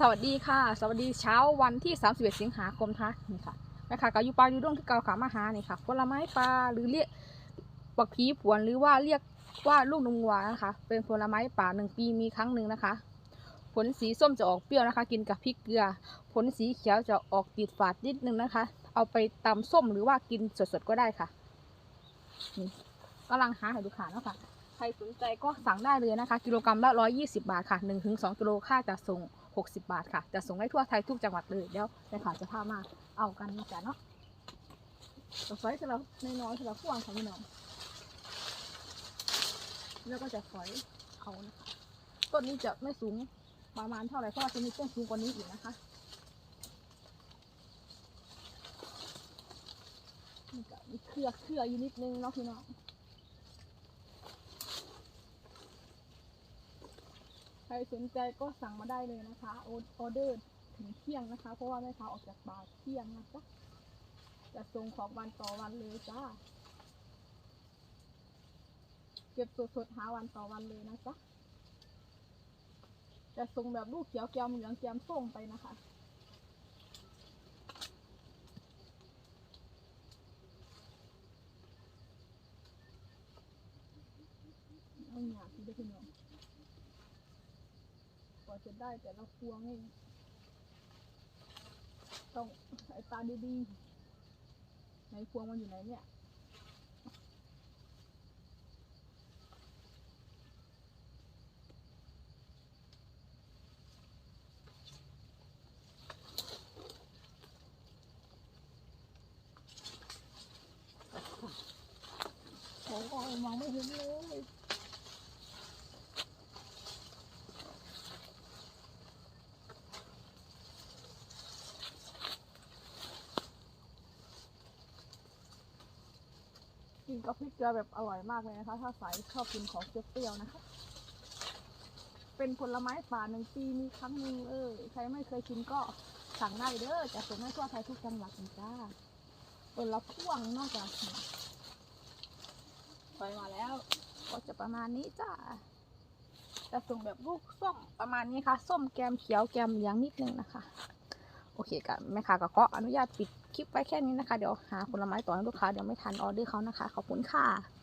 สวัสดีค่ะ สวัสดีเช้าวันที่ 31 สิงหาคมค่ะนี่ค่ะแม่ค่ะก็อยู่ปลาอยู่ด้วงที่เกาขามาหานี่ค่ะผลไม้ปลาหรือเรียกปักผีผวนหรือว่าเรียกว่าลูกนมวัวนะคะ เป็นผลไม้ป่าหนึ่งปีมีครั้งหนึ่งนะคะ ผลสีส้มจะออกเปรี้ยวนะคะ กินกับพริกเกลือ ผลสีเขียวจะออกติดฝาดนิดนึงนะคะ เอาไปตำส้มหรือว่ากินสดๆก็ได้ค่ะนี่กำลังหาให้ดูขาเนาะค่ะใครสนใจก็สั่งได้เลยนะคะ กิโลกรัมละ 120 บาทค่ะ 1-2 กิโลค่าจะส่ง 60 บาทค่ะ จะส่งได้ทั่วไทยทุกจังหวัดเลยเดี๋ยวในข่าวจะพามาเอากันนะจ๊ะเนาะจะฝอยสำหรับน้อยๆสำหรับพวงของพี่น้องแล้วก็จะฝอยเอานะคะต้นนี้จะไม่สูงประมาณเท่าไหร่เพราะว่าจะมีต้นสูงกว่านี้อีกนะคะนี่ก็มีเครือเครืออยู่นิดนึงเนาะพี่น้อง ใครสนใจก็สั่งมาได้เลยนะคะออเดอร์ถึงเที่ยงนะคะ เพราะว่าแม่ค้าออกจากบ่ายเที่ยงนะจ๊ะจะส่งของวันต่อวันเลยจ้าเก็บสดๆหาวันต่อวันเลยนะจ๊ะจะส่งแบบลูกเขียวแกมเหลืองแกมส้มไปนะคะเอาหยาบที่ได้พี่น้อง ว่าจะได้แต่ละพวงนี่ต้องสายตาดีๆไหนพวงมันอยู่ไหนเนี่ยโอ้ยมองไม่เห็นเลย กินกับพริกเกลือแบบอร่อยมากเลยนะคะ ถ้าสายชอบกินของเปรี้ยวๆนะคะ เป็นผลไม้ป่าหนึ่งปีมีครั้งหนึ่งเออใครไม่เคยกินก็สั่งได้เด้อจะส่งให้ทั่วไทยทุกจังหวัดนะจ้าเออละพ่วงนอกจากไปมาแล้ว ก็จะประมาณนี้จ้าจะส่งแบบลูกส้มประมาณนี้ค่ะ ส้มแกมเขียวแกมเหลืองนิดนึงนะคะ โอเคกับแม่ค้าก็ขออนุญาตปิดคลิปไว้แค่นี้นะคะ เดี๋ยวหาผลไม้ต่อให้ลูกค้าเดี๋ยวไม่ทันออเดอร์เขานะคะ ขอบคุณค่ะ